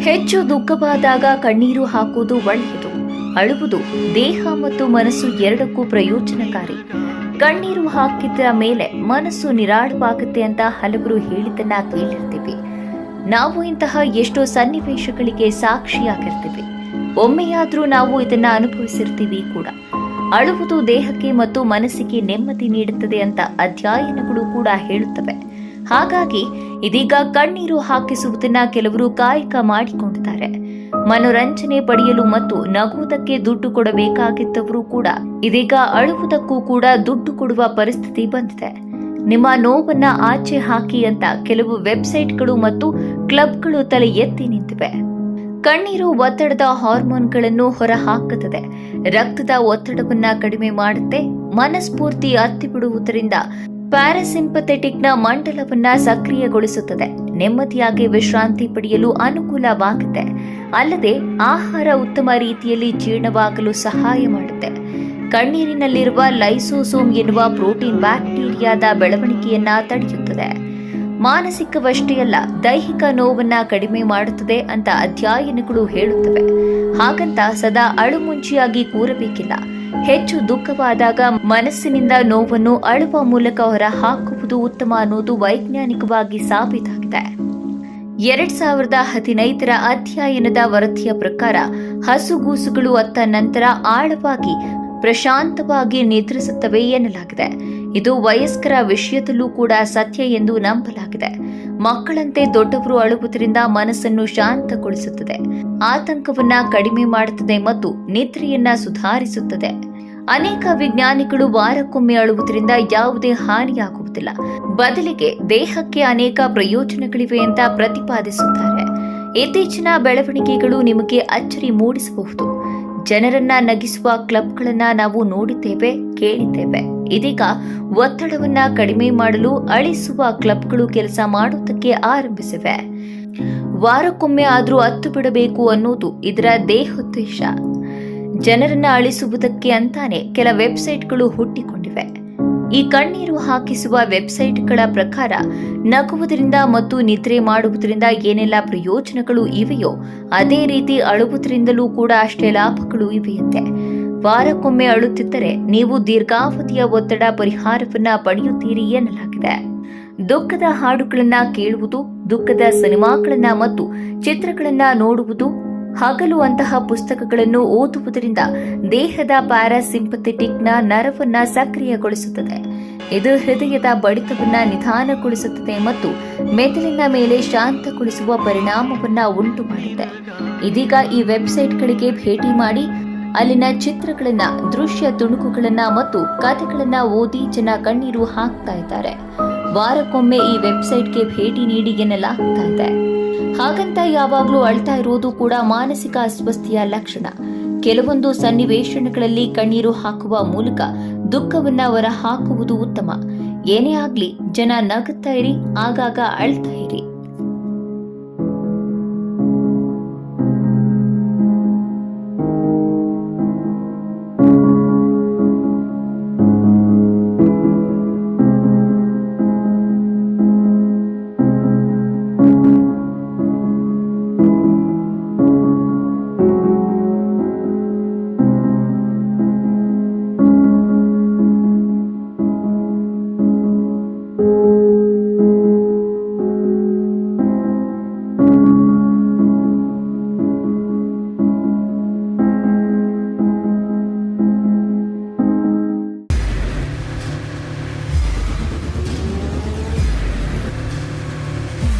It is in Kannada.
ಹೆಚ್ಚು ದುಃಖವಾದಾಗ ಕಣ್ಣೀರು ಹಾಕುವುದು ಒಳ್ಳೆಯದು. ಅಳುವುದು ದೇಹ ಮತ್ತು ಮನಸ್ಸು ಎರಡಕ್ಕೂ ಪ್ರಯೋಜನಕಾರಿ. ಕಣ್ಣೀರು ಹಾಕಿದ ಮೇಲೆ ಮನಸ್ಸು ನಿರಾಳವಾಗುತ್ತೆ ಅಂತ ಹಲವರು ಹೇಳಿದ್ದನ್ನ ಕೇಳಿರ್ತೀವಿ. ನಾವು ಇಂತಹ ಎಷ್ಟೋ ಸನ್ನಿವೇಶಗಳಿಗೆ ಸಾಕ್ಷಿಯಾಗಿರ್ತೀವಿ. ಒಮ್ಮೆಯಾದ್ರೂ ನಾವು ಇದನ್ನ ಅನುಭವಿಸಿರ್ತೀವಿ ಕೂಡ. ಅಳುವುದು ದೇಹಕ್ಕೆ ಮತ್ತು ಮನಸ್ಸಿಗೆ ನೆಮ್ಮದಿ ನೀಡುತ್ತದೆ ಅಂತ ಅಧ್ಯಯನಗಳು ಕೂಡ ಹೇಳುತ್ತವೆ. ಹಾಗಾಗಿ ಇದೀಗ ಕಣ್ಣೀರು ಹಾಕಿಸುವುದನ್ನ ಕೆಲವರು ಕಾಯಕ ಮಾಡಿಕೊಂಡಿದ್ದಾರೆ. ಮನೋರಂಜನೆ ಪಡೆಯಲು ಮತ್ತು ನಗುವುದಕ್ಕೆ ದುಡ್ಡು ಕೊಡಬೇಕಾಗಿದ್ದವರು ಕೂಡ ಇದೀಗ ಅಳುವುದಕ್ಕೂ ಕೂಡ ದುಡ್ಡು ಕೊಡುವ ಪರಿಸ್ಥಿತಿ ಬಂದಿದೆ. ನಿಮ್ಮ ನೋವನ್ನ ಆಚೆ ಹಾಕಿ ಅಂತ ಕೆಲವು ವೆಬ್ಸೈಟ್ಗಳು ಮತ್ತು ಕ್ಲಬ್ಗಳು ತಲೆ ಎತ್ತಿ ನಿಂತಿವೆ. ಕಣ್ಣೀರು ಒತ್ತಡದ ಹಾರ್ಮೋನ್ಗಳನ್ನು ಹೊರಹಾಕುತ್ತದೆ. ರಕ್ತದ ಒತ್ತಡವನ್ನ ಕಡಿಮೆ ಮಾಡುತ್ತೆ. ಮನಸ್ಫೂರ್ತಿ ಅತ್ತಿ ಬಿಡುವುದರಿಂದ ಪ್ಯಾರಾಸಿಂಪಥೆಟಿಕ್ನ ಮಂಡಲವನ್ನ ಸಕ್ರಿಯಗೊಳಿಸುತ್ತದೆ. ನೆಮ್ಮದಿಯಾಗಿ ವಿಶ್ರಾಂತಿ ಪಡೆಯಲು ಅನುಕೂಲವಾಗುತ್ತೆ. ಅಲ್ಲದೆ ಆಹಾರ ಉತ್ತಮ ರೀತಿಯಲ್ಲಿ ಜೀರ್ಣವಾಗಲು ಸಹಾಯ ಮಾಡುತ್ತೆ. ಕಣ್ಣೀರಿನಲ್ಲಿರುವ ಲೈಸೋಸೋಮ್ ಎನ್ನುವ ಪ್ರೋಟೀನ್ ಬ್ಯಾಕ್ಟೀರಿಯಾದ ಬೆಳವಣಿಗೆಯನ್ನ ತಡೆಯುತ್ತದೆ. ಮಾನಸಿಕವಷ್ಟೇ ಅಲ್ಲ ದೈಹಿಕ ನೋವನ್ನ ಕಡಿಮೆ ಮಾಡುತ್ತದೆ ಅಂತ ಅಧ್ಯಯನಗಳು ಹೇಳುತ್ತವೆ. ಹಾಗಂತ ಸದಾ ಅಳುಮುಂಚಿಯಾಗಿ ಕೂರಬೇಕಿಲ್ಲ. ಹೆಚ್ಚು ದುಃಖವಾದಾಗ ಮನಸ್ಸಿನಿಂದ ನೋವನ್ನು ಅಳುವ ಮೂಲಕ ಹೊರ ಹಾಕುವುದು ಉತ್ತಮ ಅನ್ನೋದು ವೈಜ್ಞಾನಿಕವಾಗಿ ಸಾಬೀತಾಗಿದೆ. ಎರಡ್ ಸಾವಿರದ ಹದಿನೈದರ ಅಧ್ಯಯನದ ವರದಿಯ ಪ್ರಕಾರ ಹಸುಗೂಸುಗಳು ಅತ್ತ ನಂತರ ಆಳವಾಗಿ ಪ್ರಶಾಂತವಾಗಿ ನಿದ್ರಿಸುತ್ತವೆ ಎನ್ನಲಾಗಿದೆ. ಇದು ವಯಸ್ಕರ ವಿಷಯದಲ್ಲೂ ಕೂಡ ಸತ್ಯ ಎಂದು ನಂಬಲಾಗಿದೆ. ಮಕ್ಕಳಂತೆ ದೊಡ್ಡವರು ಅಳುವುದರಿಂದ ಮನಸ್ಸನ್ನು ಶಾಂತಗೊಳಿಸುತ್ತದೆ. ಆತಂಕವನ್ನ ಕಡಿಮೆ ಮಾಡುತ್ತದೆ ಮತ್ತು ನಿದ್ರೆಯನ್ನ ಸುಧಾರಿಸುತ್ತದೆ. ಅನೇಕ ವಿಜ್ಞಾನಿಗಳು ವಾರಕ್ಕೊಮ್ಮೆ ಅಳುವುದರಿಂದ ಯಾವುದೇ ಹಾನಿಯಾಗುವುದಿಲ್ಲ. ಬದಲಿಗೆ ದೇಹಕ್ಕೆ ಅನೇಕ ಪ್ರಯೋಜನಗಳಿವೆ ಅಂತ ಪ್ರತಿಪಾದಿಸುತ್ತಾರೆ. ಇತ್ತೀಚಿನ ಬೆಳವಣಿಗೆಗಳು ನಿಮಗೆ ಅಚ್ಚರಿ ಮೂಡಿಸಬಹುದು. ಜನರನ್ನ ನಗಿಸುವ ಕ್ಲಬ್ಗಳನ್ನ ನಾವು ನೋಡಿದ್ದೇವೆ, ಕೇಳಿದ್ದೇವೆ. ಇದೀಗ ಒತ್ತಡವನ್ನ ಕಡಿಮೆ ಮಾಡಲು ಅಳಿಸುವ ಕ್ಲಬ್ಗಳು ಕೆಲಸ ಮಾಡುವುದಕ್ಕೆ ಆರಂಭಿಸಿವೆ. ವಾರಕ್ಕೊಮ್ಮೆ ಆದರೂ ಹತ್ತು ಬಿಡಬೇಕು ಅನ್ನೋದು ಇದರ ದೇಹೋದ್ದೇಶ ಜನರನ್ನ ಅಳಿಸುವುದಕ್ಕೆ ಅಂತಾನೆ ಕೆಲ ವೆಬ್ಸೈಟ್ಗಳು ಹುಟ್ಟಿಕೊಂಡಿವೆ. ಈ ಕಣ್ಣೀರು ಹಾಕಿಸುವ ವೆಬ್ಸೈಟ್ಗಳ ಪ್ರಕಾರ ನಗುವುದರಿಂದ ಮತ್ತು ನಿದ್ರೆ ಮಾಡುವುದರಿಂದ ಏನೆಲ್ಲ ಪ್ರಯೋಜನಗಳು ಇವೆಯೋ, ಅದೇ ರೀತಿ ಅಳುವುದರಿಂದಲೂ ಕೂಡ ಅಷ್ಟೇ ಲಾಭಗಳು ಇವೆಯಂತೆ. ವಾರಕ್ಕೊಮ್ಮೆ ಅಳುತ್ತಿದ್ದರೆ ನೀವು ದೀರ್ಘಾವಧಿಯ ಒತ್ತಡ ಪರಿಹಾರವನ್ನ ಪಡೆಯುತ್ತೀರಿ ಎನ್ನಲಾಗಿದೆ. ದುಃಖದ ಹಾಡುಗಳನ್ನ ಕೇಳುವುದು, ದುಃಖದ ಸಿನಿಮಾಗಳನ್ನ ಮತ್ತು ಚಿತ್ರಗಳನ್ನ ನೋಡುವುದು ಹಗಲು ಅಂತಹ ಪುಸ್ತಕಗಳನ್ನು ಓದುವುದರಿಂದ ದೇಹದ ಪ್ಯಾರಾಸಿಂಪಥೆಟಿಕ್ನ ನರವನ್ನ ಸಕ್ರಿಯಗೊಳಿಸುತ್ತದೆ. ಇದು ಹೃದಯದ ಬಡಿತವನ್ನ ನಿಧಾನಗೊಳಿಸುತ್ತದೆ ಮತ್ತು ಮೆದುಳಿನ ಮೇಲೆ ಶಾಂತಗೊಳಿಸುವ ಪರಿಣಾಮವನ್ನ ಉಂಟು ಮಾಡುತ್ತೆ ಇದೀಗ ಈ ವೆಬ್ಸೈಟ್ಗಳಿಗೆ ಭೇಟಿ ಮಾಡಿ ಅಲ್ಲಿನ ಚಿತ್ರಗಳನ್ನ, ದೃಶ್ಯ ತುಣುಕುಗಳನ್ನ ಮತ್ತು ಕಥೆಗಳನ್ನ ಓದಿ ಜನ ಕಣ್ಣೀರು ಹಾಕ್ತಾ ಇದ್ದಾರೆ. ವಾರಕ್ಕೊಮ್ಮೆ ಈ ವೆಬ್ಸೈಟ್ಗೆ ಭೇಟಿ ನೀಡಿ ಎನ್ನಲಾಗ್ತಾ ಇದೆ. ಹಾಗಂತ ಯಾವಾಗಲೂ ಅಳ್ತಾ ಇರೋದು ಕೂಡ ಮಾನಸಿಕ ಅಸ್ವಸ್ಥೆಯ ಲಕ್ಷಣ. ಕೆಲವೊಂದು ಸನ್ನಿವೇಶಗಳಲ್ಲಿ ಕಣ್ಣೀರು ಹಾಕುವ ಮೂಲಕ ದುಃಖವನ್ನ ಹೊರ ಹಾಕುವುದು ಉತ್ತಮ. ಏನೇ ಆಗ್ಲಿ ಜನ ನಗುತ್ತಾ ಇರಿ, ಆಗಾಗ ಅಳ್ತಾ ಇರಿ.